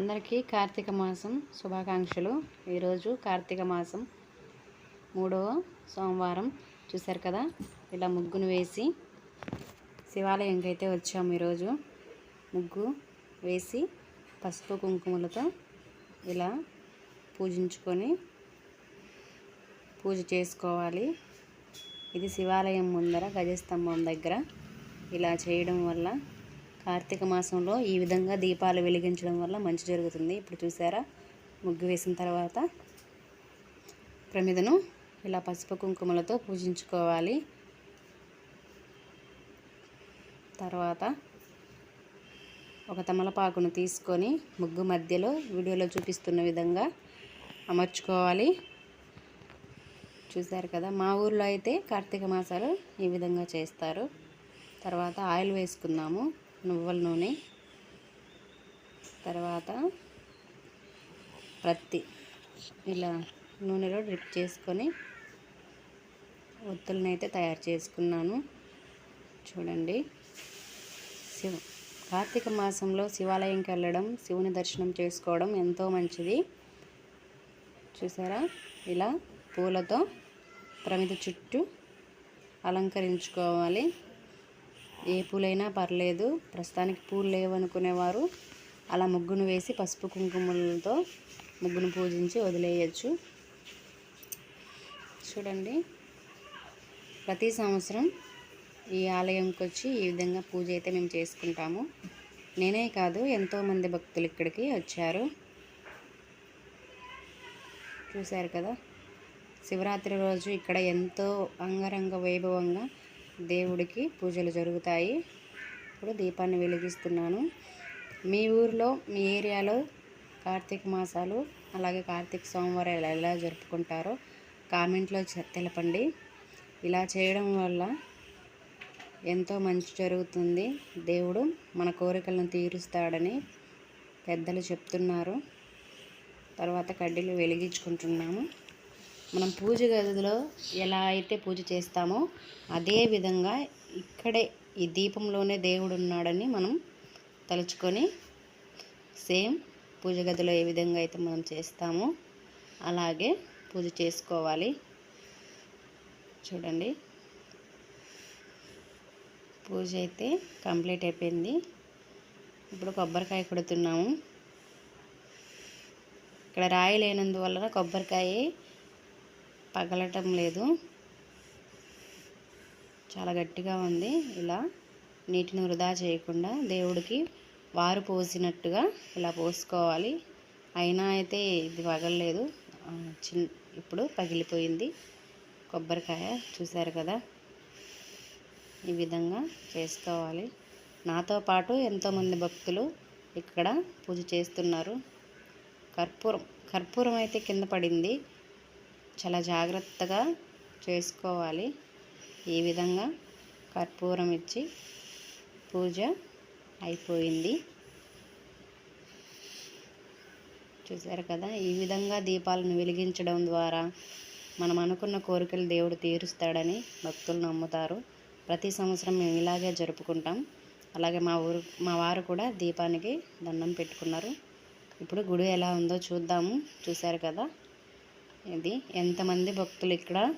అందరికీ కార్తీక మాసం శుభాకాంక్షలు. ఈరోజు కార్తీక మాసం మూడవ సోమవారం. చూశారు కదా? ఇలా ముగ్గును వేసి శివాలయంకి అయితే వచ్చాము ఈరోజు. ముగ్గు వేసి పసుపు కుంకుమలతో ఇలా పూజించుకొని పూజ చేసుకోవాలి. ఇది శివాలయం ముందర గజస్తంభం దగ్గర. ఇలా చేయడం వల్ల కార్తీక మాసంలో ఈ విధంగా దీపాలు వెలిగించడం వల్ల మంచి జరుగుతుంది. ఇప్పుడు చూసారా? ముగ్గు వేసిన తర్వాత ప్రమిదను ఇలా పసుపు కుంకుమలతో పూజించుకోవాలి. తర్వాత ఒక తమలపాకును తీసుకొని ముగ్గు మధ్యలో వీడియోలో చూపిస్తున్న విధంగా అమర్చుకోవాలి. చూశారు కదా? మా ఊర్లో అయితే కార్తీక మాసాలు ఈ విధంగా చేస్తారు. తర్వాత ఆయిల్ వేసుకుందాము. నువ్వుల నూనె తర్వాత ప్రత్తి. ఇలా నూనెలో డ్రిప్ చేసుకొని ఒత్తులనైతే అయితే తయారు చేసుకున్నాను. చూడండి. శివ కార్తీక మాసంలో శివాలయంకి వెళ్ళడం శివుని దర్శనం చేసుకోవడం ఎంతో మంచిది. చూసారా? ఇలా పూలతో ప్రమిద చుట్టూ అలంకరించుకోవాలి. ఏ పూలైనా పర్లేదు. ప్రస్తుతానికి పూలు లేవనుకునేవారు. అలా ముగ్గును వేసి పసుపు కుంకుమలతో ముగ్గును పూజించి వదిలేయచ్చు. చూడండి. ప్రతి సంవత్సరం ఈ ఆలయంకి వచ్చి ఈ విధంగా పూజ అయితే మేము చేసుకుంటాము. నేనే కాదు ఎంతోమంది భక్తులు ఇక్కడికి వచ్చారు. చూశారు కదా? శివరాత్రి రోజు ఇక్కడ ఎంతో అంగరంగ వైభవంగా దేవుడికి పూజలు జరుగుతాయి. ఇప్పుడు దీపాన్ని వెలిగిస్తున్నాను. మీ ఊర్లో మీ ఏరియాలో కార్తీక మాసాలు అలాగే కార్తీక సోమవారాలు ఎలా జరుపుకుంటారో కామెంట్లో తెలపండి. ఇలా చేయడం వల్ల ఎంతో మంచి జరుగుతుంది. దేవుడు మన కోరికలను తీరుస్తాడని పెద్దలు చెప్తున్నారు. తర్వాత కడ్డీలు వెలిగించుకుంటున్నాము. మనం పూజ గదిలో ఎలా అయితే పూజ చేస్తామో అదే విధంగా ఇక్కడే ఈ దీపంలోనే దేవుడు ఉన్నాడని మనం తలుచుకొని సేమ్ పూజ గదిలో ఏ విధంగా అయితే మనం చేస్తామో అలాగే పూజ చేసుకోవాలి. చూడండి. పూజ అయితే కంప్లీట్ అయిపోయింది. ఇప్పుడు కొబ్బరికాయ కొడుతున్నాము. ఇక్కడ రాయి లేనందువలన కొబ్బరికాయ పగలటం లేదు. చాలా గట్టిగా ఉంది ఇలా. నీటిని వృధా చేయకుండా దేవుడికి వారు పోసినట్టుగా ఇలా పోసుకోవాలి. అయినా అయితే ఇది పగలలేదు. చిన్న ఇప్పుడు పగిలిపోయింది. కొబ్బరికాయ చూశారు కదా? ఈ విధంగా చేసుకోవాలి. నాతో పాటు ఎంతోమంది భక్తులు ఇక్కడ పూజ చేస్తున్నారు. కర్పూరం కర్పూరం అయితే కింద పడింది. చాలా జాగ్రత్తగా చేసుకోవాలి. ఈ విధంగా కర్పూరం ఇచ్చి పూజ అయిపోయింది. చూసారు కదా ఈ విధంగా దీపాలను వెలిగించడం ద్వారా మనం అనుకున్న కోరికలు దేవుడు తీరుస్తాడని భక్తులు నమ్ముతారు. ప్రతి సంవత్సరం మేము ఇలాగే జరుపుకుంటాం. అలాగే మా ఊరు మా వారు కూడా దీపానికి దండం పెట్టుకున్నారు. ఇప్పుడు గుడి ఎలా ఉందో చూద్దాము. చూశారు కదా ఇది ఎంతమంది భక్తులు ఇక్కడ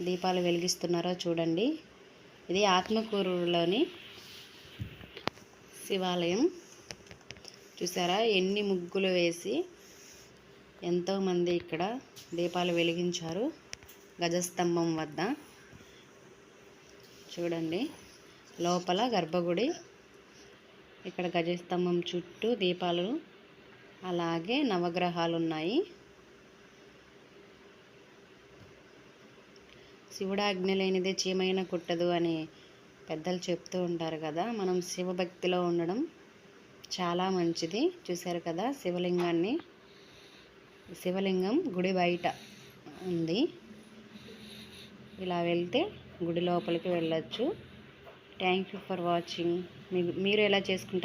దీపాలు వెలిగిస్తున్నారో చూడండి. ఇది ఆత్మకూరులోని శివాలయం. చూసారా? ఎన్ని ముగ్గులు వేసి ఎంతోమంది ఇక్కడ దీపాలు వెలిగించారు గజస్తంభం వద్ద. చూడండి. లోపల గర్భగుడి. ఇక్కడ గజస్తంభం చుట్టూ దీపాలు. అలాగే నవగ్రహాలు ఉన్నాయి శివుడాజ్ఞ లేనిదే చీమైన కుట్టదు అని పెద్దలు చెప్తూ ఉంటారు కదా. మనం శివభక్తిలో ఉండడం చాలా మంచిది. చూశారు కదా శివలింగాన్ని? శివలింగం గుడి బయట ఉంది. ఇలా వెళ్తే గుడి లోపలికి వెళ్ళొచ్చు. థ్యాంక్ యూ ఫర్ వాచింగ్ మీరు ఎలా చేసుకుంటారు?